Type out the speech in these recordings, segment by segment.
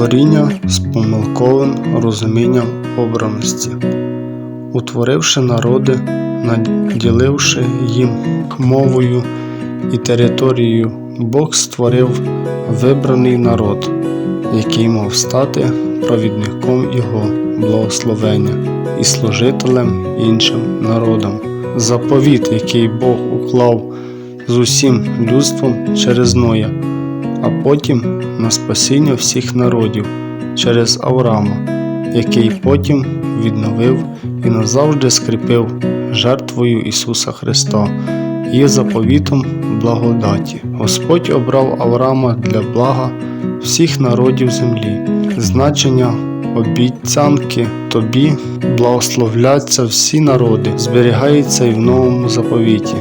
Творіння з помилковим розумінням обраності, утворивши народи, наділивши їм мовою і територією, Бог створив вибраний народ, який мав стати провідником Його благословення і служителем іншим народам. Заповіт, який Бог уклав з усім людством через Ноя, а потім на спасіння всіх народів через Авраама, який потім відновив і назавжди скріпив жертвою Ісуса Христа, є заповітом благодаті. Господь обрав Авраама для блага всіх народів землі. Значення обіцянки тобі благословляться всі народи, зберігається і в новому заповіті.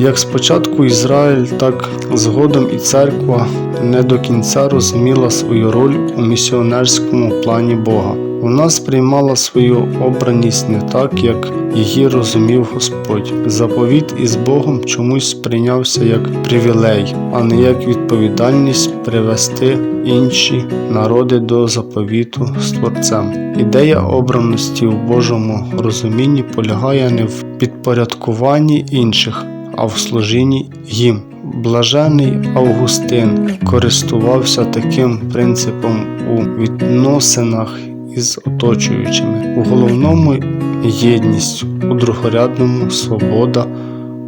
Як спочатку Ізраїль, так згодом і церква не до кінця розуміла свою роль у місіонерському плані Бога. Вона сприймала свою обраність не так, як її розумів Господь. Заповіт із Богом чомусь сприйнявся як привілей, а не як відповідальність привести інші народи до заповіту з Творцем. Ідея обраності в Божому розумінні полягає не в підпорядкуванні інших, а в служінні їм. Блажений Августин користувався таким принципом у відносинах із оточуючими. У головному єдність, у другорядному свобода,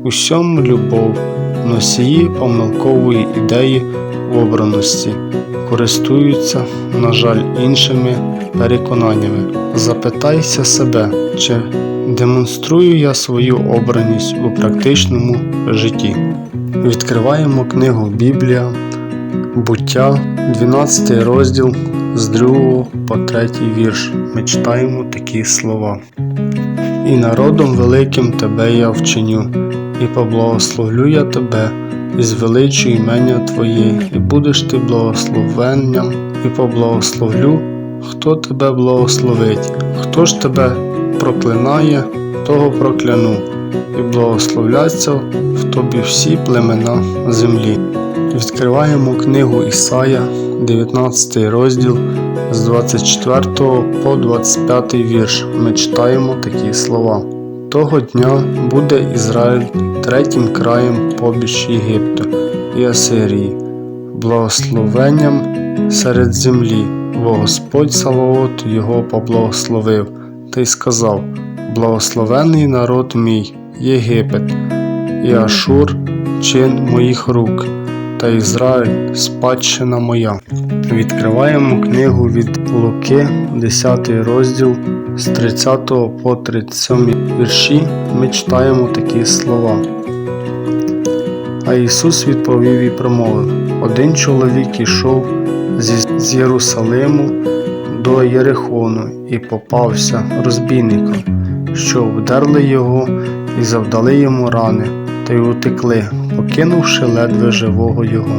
у сьому любов, носії помилкової ідеї обраності, користуються, на жаль, іншими переконаннями. Запитайся себе, чи демонструю я свою обраність у практичному житті. Відкриваємо книгу Біблія, буття, 12 розділ з 2 по 3 вірш. Ми читаємо такі слова. І народом великим тебе я вчиню, і поблагословлю я тебе, і звеличу імення Твоє, і будеш ти благословенням, і поблагословлю, хто тебе благословить, хто ж тебе проклинає, того прокляну, і благословляться в тобі всі племена землі. Відкриваємо книгу Ісая, 19 розділ з 24 по 25 вірш. Ми читаємо такі слова. Того дня буде Ізраїль третім краєм побіч Єгипту і Асирії, благословенням серед землі, бо Господь Саваот його поблагословив, та й сказав: Благословений народ мій, Єгипет, і Ашур чин моїх рук, та Ізраїль спадщина моя. Відкриваємо книгу від Луки, 10 розділ з 30 по 37 вірші. Ми читаємо такі слова. А Ісус відповів і промовив: Один чоловік ішов з Єрусалиму до Єрихону і попався розбійникам, що вдерли його і завдали йому рани, та й утекли, покинувши ледве живого його.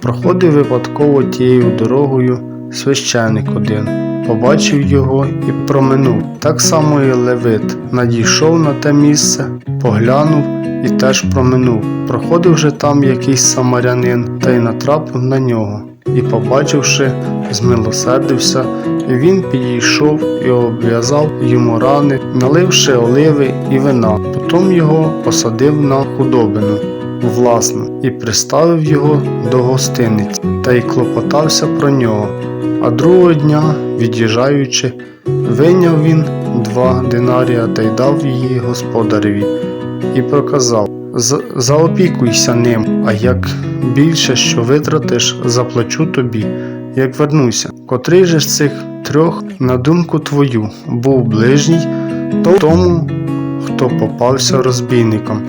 Проходив випадково тією дорогою священик один, побачив його і проминув. Так само і Левит надійшов на те місце, поглянув і теж проминув. Проходив же там якийсь самарянин та й натрапив на нього. І, побачивши, змилосердився, він підійшов і обв'язав йому рани, наливши оливи і вина. Потім його посадив на худобину власну і приставив його до гостиниці та й клопотався про нього. А другого дня, від'їжджаючи, вийняв він два динарія та й дав її господареві, і проказав Заопікуйся ним, а як більше що витратиш, заплачу тобі, як вернуся. Котрий же з цих трьох, на думку твою, був ближній, тому, хто попався розбійником.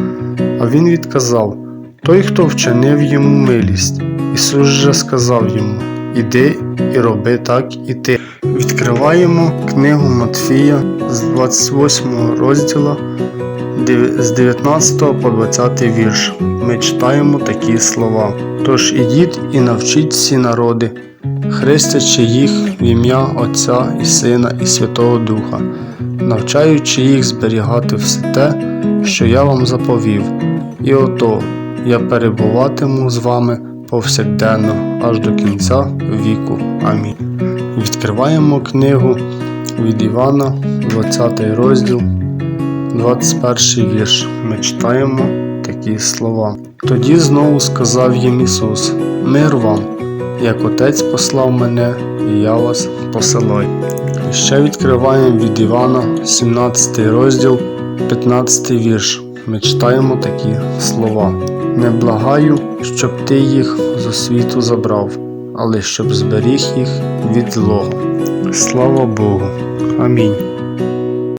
А він відказав той, хто вчинив йому милість. Ісус же сказав йому: Іди і роби так і ти. Відкриваємо книгу Матфія з 28 розділу з 19 по 20 вірш. Ми читаємо такі слова. Тож ідіть і навчіть всі народи, хрестячи їх в ім'я Отця і Сина і Святого Духа, навчаючи їх зберігати все те, що я вам заповів. І ото я перебуватиму з вами повсякденно, аж до кінця віку. Амінь. Відкриваємо книгу від Івана, 20 розділ, 21 вірш. Ми читаємо такі слова. Тоді знову сказав їм Ісус: Мир вам, як Отець послав мене, і я вас посилаю. І ще відкриваємо від Івана, 17 розділ, 15 вірш. Ми читаємо такі слова. Не благаю, щоб ти їх з освіту забрав, але щоб зберіг їх від злого. Слава Богу. Амінь.